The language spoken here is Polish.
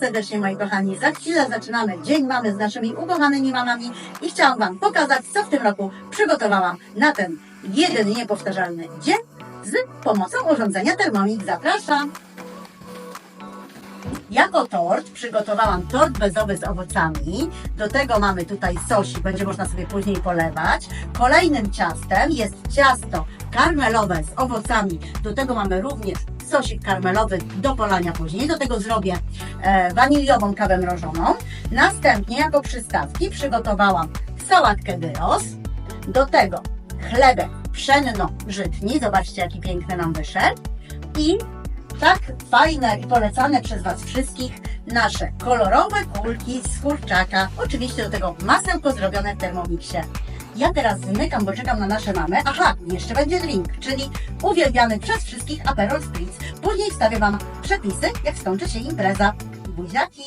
Serdecznie moi kochani. Za chwilę zaczynamy Dzień Mamy z naszymi ukochanymi mamami i chciałam Wam pokazać, co w tym roku przygotowałam na ten jeden niepowtarzalny dzień z pomocą urządzenia Thermomix. Zapraszam! Jako tort przygotowałam tort bezowy z owocami. Do tego mamy tutaj sosik, będzie można sobie później polewać. Kolejnym ciastem jest ciasto karmelowe z owocami. Do tego mamy również sosik karmelowy do polania później. Do tego zrobię waniliową kawę mrożoną. Następnie jako przystawki przygotowałam sałatkę gyros. Do tego chlebek pszenno-żytni. Zobaczcie, jaki piękny nam wyszedł. I tak fajne i polecane przez Was wszystkich nasze kolorowe kulki z kurczaka. Oczywiście do tego masełko zrobione w Thermomixie. Ja teraz zmykam, bo czekam na nasze mamy. Aha, jeszcze będzie drink, czyli uwielbiany przez wszystkich Aperol Spritz. Później wstawię Wam przepisy, jak skończy się impreza. বুঝা কি